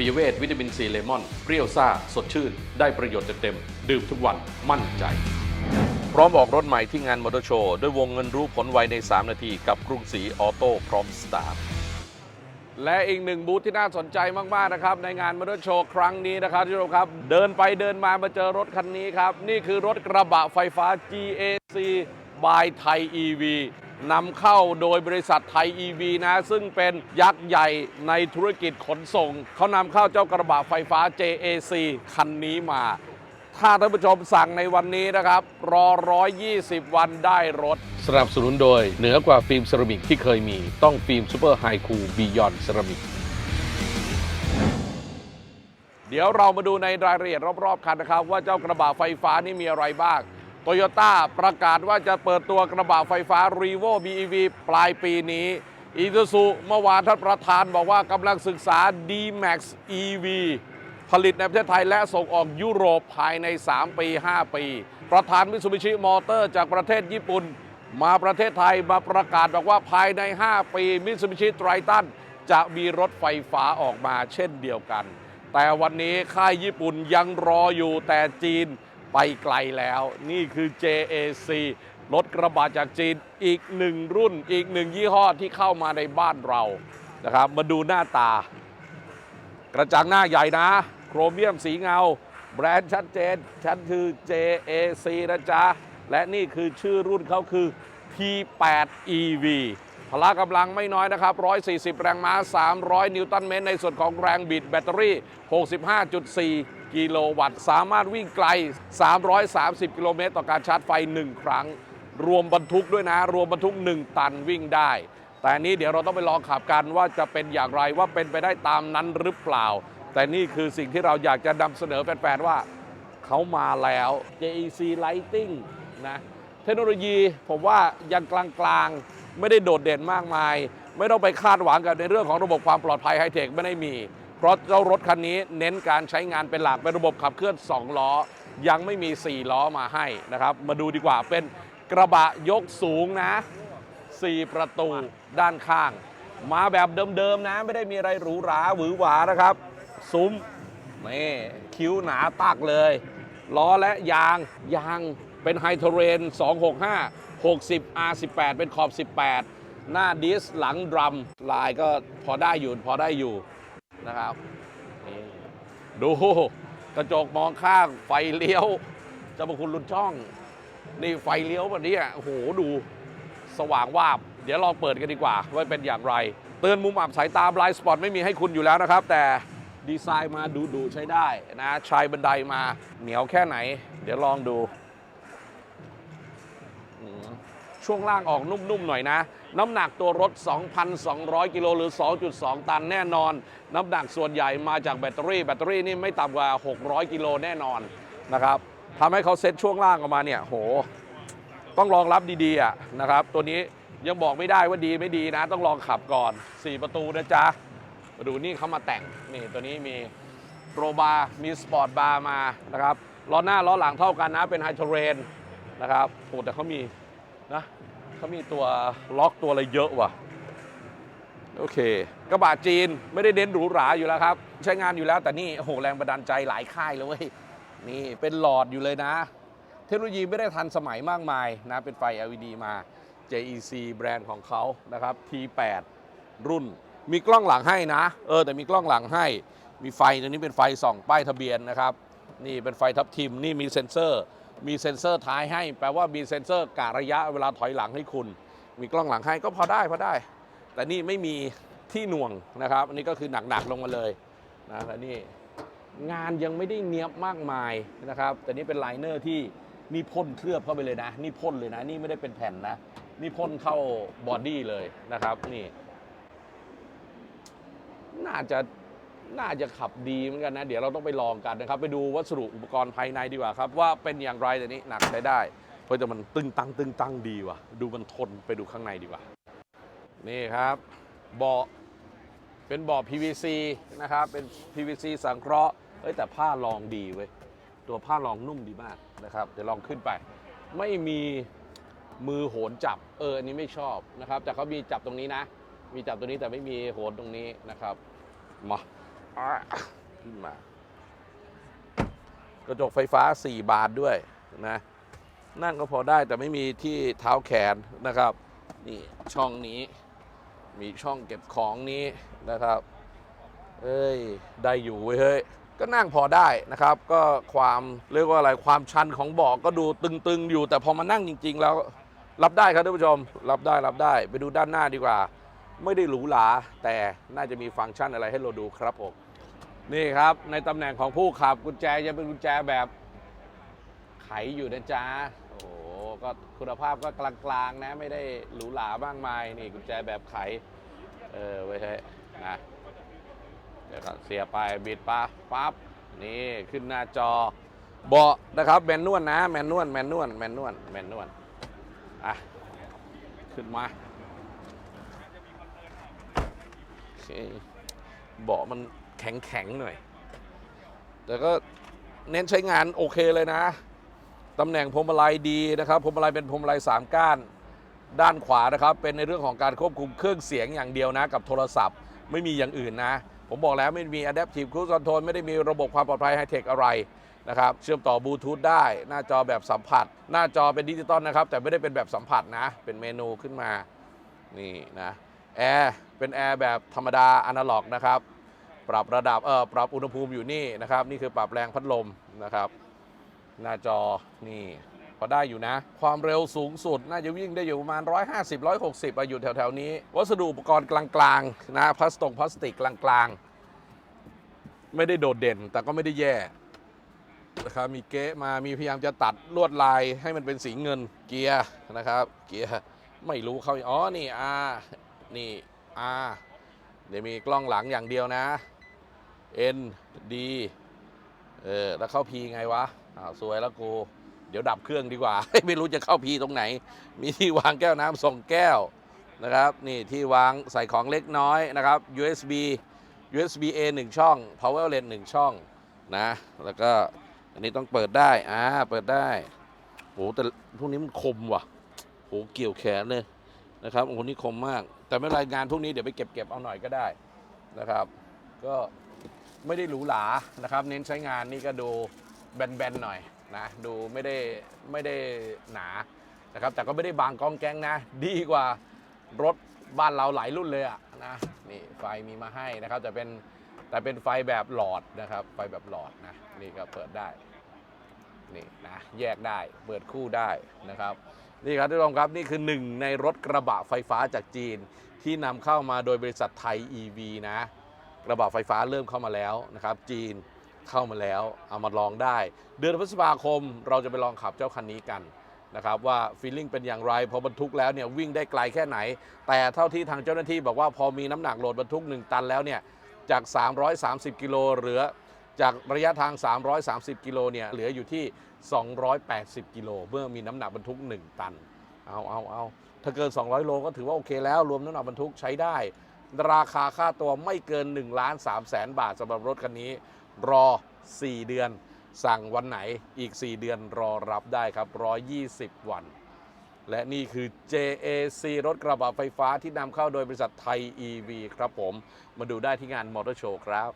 ปิยเวทวิตามินซีเลมอน เปรี้ยวซ่า สดชื่น ได้ประโยชน์เต็มๆ ดื่มทุกวันมั่นใจ พร้อมออกรถใหม่ที่งานมอเตอร์โชว์ ด้วยวงเงินรู้ผลไวใน 3 นาที กับกรุงศรีออโต้พร้อมสตาร์ทและอีกหนึ่งบูธที่น่าสนใจมาก ๆ นะครับ ในงานมอเตอร์โชว์ครั้งนี้นะครับทุกท่านครับ เดินไปเดินมามาเจอรถคันนี้ครับ นี่คือรถกระบะไฟฟ้า GAC by Thai EV นำเข้าโดยบริษัทไทย EV นะ ซึ่งเป็นยักษ์ใหญ่ในธุรกิจขนส่ง เขานำเข้าเจ้ากระบะไฟฟ้า JAC คันนี้มา ถ้าท่านผู้ชมสั่งในวันนี้นะครับ รอ 120 วันได้รถ สนับสนุนโดย เหนือกว่าฟิล์มเซรามิกที่เคยมี ต้องฟิล์มซูเปอร์ไฮคูบียอนเซรามิก เดี๋ยวเรามาดูในรายละเอียดรอบๆคันนะครับ ว่าเจ้ากระบะไฟฟ้านี่มีอะไรบ้าง โตโยต้าประกาศว่าจะเปิดตัวกระบะไฟฟ้า r e v o BEV ปลายปีนี้อีซูซูเมื่อวานท่านประธานบอกว่ากำลังศึกษา D-Max EV ผลิตในประเทศไทยและส่งออกยุโรปภายใน 3 ปี 5 ปี ประธานมิ t ูบิชิมอเตอร์จากประเทศญี่ปุ่น มาประเทศไทยมาประกาศบอกว่าภายใน 5 ปีมิ t ูบิชิไตรตันจะมีรถไฟฟ้าออกมาเช่นเดียวกัน แต่วันนี้ค่ายญี่ปุ่นยังรออยู่แต่จีน ไปไกลแล้ว นี่คือ JAC รถกระบะจากจีนอีกหนึ่งรุ่น อีกหนึ่งยี่ห้อที่เข้ามาในบ้านเรานะครับ มาดูหน้าตา กระจังหน้าใหญ่นะ โครเมียมสีเงา แบรนด์ชัดเจน ฉันคือ JAC นะจ๊ะ และนี่คือชื่อรุ่นเขาคือ P8 EV พละกำลังไม่น้อยนะครับ 140 แรงม้า 300 นิวตันเมตร ในส่วนของแรงบิดแบตเตอรี่ 65.4 กิโลวัตต์ สามารถวิ่งไกล 330 กิโลเมตรต่อการชาร์จไฟ 1 ครั้ง รวมบรรทุกด้วยนะ รวมบรรทุก 1 ตันวิ่งได้ แต่นี้เดี๋ยวเราต้องไปลองขับกันว่าจะเป็นอย่างไรว่าเป็นไปได้ตามนั้นหรือเปล่า แต่นี่คือสิ่งที่เราอยากจะนำเสนอแฟนๆว่าเขามาแล้ว JEC Lighting นะเทคโนโลยีผมว่ายังกลางๆ ไม่ได้โดดเด่นมากมาย ไม่ต้องไปคาดหวังกับในเรื่องของระบบความปลอดภัยไฮเทคไม่ได้มี เพราะเจ้ารถคันนี้เน้นการใช้งานเป็นหลักเป็นระบบขับเคลื่อน 2 ล้อ ยังไม่มี 4 ล้อมาให้นะครับ มาดูดีกว่าเป็นกระบะยกสูงนะ 4 ประตูด้านข้าง มาแบบเดิมๆนะ ไม่ได้มีอะไรหรูหราหวือหวานะครับ ซุ้มนี่คิ้วหนาตักเลย ล้อและยางยางเป็นไฮโทเรน 265 60 R18 เป็นขอบ 18 หน้าดิสหลังดรัมลายก็พอได้อยู่พอได้อยู่ นะครับนี่ดูกระจกมองข้างไฟเลี้ยวจ้าพระคุณลุนช่อง นี่ไฟเลี้ยวแบบนี้อะโอ้โหดูสว่างวาบ เดี๋ยวลองเปิดกันดีกว่า ว่าเป็นอย่างไร เตือนมุมอับสายตาบลายสปอตไม่มีให้คุณอยู่แล้วนะครับ แต่ดีไซน์มาดูดูใช้ได้นะชายบันไดมาเหนียวแค่ไหน เดี๋ยวลองดู ช่วงล่างออกนุ่มๆหน่อยนะ น้ำหนักตัวรถ 2,200 กิโลหรือ 2.2 ตันแน่นอน น้ำหนักส่วนใหญ่มาจากแบตเตอรี่ แบตเตอรี่นี่ไม่ต่ำกว่า 600 กิโลแน่นอนนะครับทำให้เขาเซ็ตช่วงล่างออกมาเนี่ยโห ต้องลองรับดีๆอะนะครับ ตัวนี้ยังบอกไม่ได้ว่าดีไม่ดีนะ ต้องลองขับก่อน 4 ประตูนะจ๊ะมาดูนี่เขามาแต่งนี่ตัวนี้มีโรบาร์มีสปอร์ตบาร์มานะครับล้อหน้าล้อหลังเท่ากันนะเป็นไฮโทเรนนะครับโหแต่เขามีนะ เขามีตัวล็อกตัวอะไรเยอะว่ะ โอเค กระบะจีนไม่ได้เน้นหรูหราอยู่แล้วครับ ใช้งานอยู่แล้วแต่นี่โอ้โหแรงบันดาลใจหลายค่ายเลยเว้ย นี่เป็นหลอดอยู่เลยนะ เทคโนโลยีไม่ได้ทันสมัยมากมายนะ เป็นไฟ LED มา JEC แบรนด์ของเขานะครับ T8 รุ่น มีกล้องหลังให้นะ เออแต่มีกล้องหลังให้ มีไฟตัวนี้เป็นไฟส่องป้ายทะเบียนนะครับ นี่เป็นไฟทับทิม นี่มีเซ็นเซอร์ มีเซ็นเซอร์ท้ายให้ แปลว่ามีเซ็นเซอร์กะระยะเวลาถอยหลังให้คุณ มีกล้องหลังให้ก็พอได้พอได้ แต่นี่ไม่มีที่หน่วงนะครับ อันนี้ก็คือหนักๆลงมาเลยนะและนี่งานยังไม่ได้เนียบมากมายนะครับ แต่นี่เป็นไลเนอร์ที่นี่พ่นเคลือบเข้าไปเลยนะ นี่พ่นเลยนะ นี่ไม่ได้เป็นแผ่นนะ นี่พ่นเข้าบอดี้เลยนะครับ นี่ น่าจะ น่าจะขับดีเหมือนกันนะ เดี๋ยวเราต้องไปลองกันนะครับ ไปดูวัสดุอุปกรณ์ภายในดีกว่าครับ ว่าเป็นอย่างไรแต่นี้หนักใช้ได้เพราะแต่มันตึงตังตึงตังดีว่ะ ดูมันทนไปดูข้างในดีกว่า นี่ครับเบาะเป็นเบ่อ PVC นะครับ เป็น PVC สังเคราะห์เอ้ยแต่ผ้ารองดีเว้ยตัวผ้ารองนุ่มดีมากนะครับ เดี๋ยวลองขึ้นไป ไม่มีมือโหนจับเอออันนี้ไม่ชอบนะครับ แต่เขามีจับตรงนี้นะ มีจับตรงนี้แต่ไม่มีโหนตรงนี้นะครับมา ขึ้นมากระจกไฟฟ้า 4 บานด้วยนะนั่งก็พอได้แต่ไม่มีที่เท้าแขนนะครับ นี่ช่องนี้ มีช่องเก็บของนี้นะครับ เอ้ย ได้อยู่เว้ยเฮ้ยก็นั่งพอได้นะครับ ก็ความเรียกว่าอะไรความชันของเบาะก็ดูตึงๆอยู่ แต่พอมานั่งจริง ๆ แล้วรับได้ครับท่านผู้ชม รับได้รับได้ ไปดูด้านหน้าดีกว่า ไม่ได้หรูหราแต่น่าจะมีฟังก์ชันอะไรให้เราดูครับผมนี่ครับในตำแหน่งของผู้ขับกุญแจจะเป็นกุญแจแบบไขอยู่นะจ๊ะโอ้โหก็คุณภาพก็กลางๆนะไม่ได้หรูหรามากมายนี่กุญแจแบบไขเออไว้ให้นะเดี๋ยวก็เสียไปบิดปะปั๊บนี่ขึ้นหน้าจอเบาะนะครับแมนนวลนะแมนนวลแมนนวลแมนนวลแมนนวลอะขึ้นมาโอ เคเบาะมันแข็งแข็งๆหน่อย แต่ก็เน้นใช้งานโอเคเลยนะ ตำแหน่งพวงมาลัยดีนะครับพวงมาลัยเป็นพวงมาลัยสามก้าน ด้านขวานะครับ เป็นในเรื่องของการควบคุมเครื่องเสียงอย่างเดียวนะ กับโทรศัพท์ไม่มีอย่างอื่นนะ ผมบอกแล้วไม่มี Adaptive Cruise Control ไม่ได้มีระบบความปลอดภัยไฮเทคอะไรนะครับเชื่อมต่อบลูทูธได้ หน้าจอแบบสัมผัส หน้าจอเป็นดิจิตอลนะครับ แต่ไม่ได้เป็นแบบสัมผัสนะ เป็นเมนูขึ้นมา นี่นะ แอร์เป็นแอร์แบบธรรมดาอนาล็อกนะครับ ปรับระดับเออปรับอุณหภูมิอยู่นี่นะครับ นี่คือปรับแรงพัดลมนะครับ หน้าจอนี่พอได้อยู่นะ ความเร็วสูงสุดน่าจะวิ่งได้อยู่ประมาณ 150 160อะอยู่แถวๆนี้ วัสดุอุปกรณ์กลางๆนะพลาสติกพลาสติกกลางๆ ไม่ได้โดดเด่นแต่ก็ไม่ได้แย่นะครับมีเก๊มามีพยายามจะตัดลวดลายให้มันเป็นสีเงินเกียร์นะครับ เกียร์ไม่รู้เขาอ๋อนี่ R นี่ R เดี๋ยวมีกล้องหลังอย่างเดียวนะ N D เออแล้วเข้า P ไงวะอ้าวสวยแล้วกูเดี๋ยวดับเครื่องดีกว่า ไม่รู้จะเข้า P ตรงไหน มีที่วางแก้วน้ำส่งแก้วนะครับ นี่ที่วางใส่ของเล็กน้อยนะครับ USB USB A 1 ช่อง Power l e n 1 ช่องนะ แล้วก็อันนี้ต้องเปิดได้ อ่า เปิดได้โหแต่พวกนี้มันคมว่ะโหเกี่ยวแขนเลย นะครับโอ้โหนี่คมมาก แต่ไม่เป็นไรงานพวกนี้เดี๋ยวไปเก็บเก็บเอาหน่อยก็ได้นะครับ ก็ไม่ได้หรูหรานะครับ เน้นใช้งานนี่ก็ดูแบนๆหน่อยนะดูไม่ได้ไม่ได้หนานะครับแต่ก็ไม่ได้บางกองแกงนะ ดีกว่ารถบ้านเราหลายรุ่นเลยอะนะนี่ไฟมีมาให้นะครับแต่เป็นแต่เป็นไฟแบบหลอดนะครับ ไฟแบบหลอดนะนี่ก็เปิดได้นี่นะแยกได้เปิดคู่ได้นะครับ นี่ครับท่านผู้ชมครับนี่คือหนึ่งในรถกระบะไฟฟ้าจากจีน ที่นำเข้ามาโดยบริษัทไทย EV นะ กระบะไฟฟ้าเริ่มเข้ามาแล้วนะครับ จีนเข้ามาแล้วเอามาลองได้ เดือนพฤษภาคมเราจะไปลองขับเจ้าคันนี้กันนะครับว่าฟีลลิ่งเป็นอย่างไรพอบรรทุกแล้วเนี่ยวิ่งได้ไกลแค่ไหน แต่เท่าที่ทางเจ้าหน้าที่บอกว่าพอมีน้ำหนักโหลดบรรทุก 1 ตันแล้วเนี่ยจาก 330 กิโลเหลือ จากระยะทาง 330 กิโลเนี่ยเหลืออยู่ที่ 280 กิโลเมื่อมีน้ำหนักบรรทุก 1 ตัน เอาเอาเอาถ้าเกิน 200 โลก็ถือว่าโอเคแล้ว รวมน้ำหนักบรรทุกใช้ได้ ราคาค่าตัวไม่เกิน1ล้าน3แสนบาทสำหรับรถคันนี้ รอ 4 เดือน สั่งวันไหนอีก 4 เดือนรอรับได้ครับ 120 วัน และนี่คือ JAC รถกระบะไฟฟ้าที่นำเข้าโดยบริษัทไทย EV ครับผม มาดูได้ที่งานมอเตอร์โชว์ครับ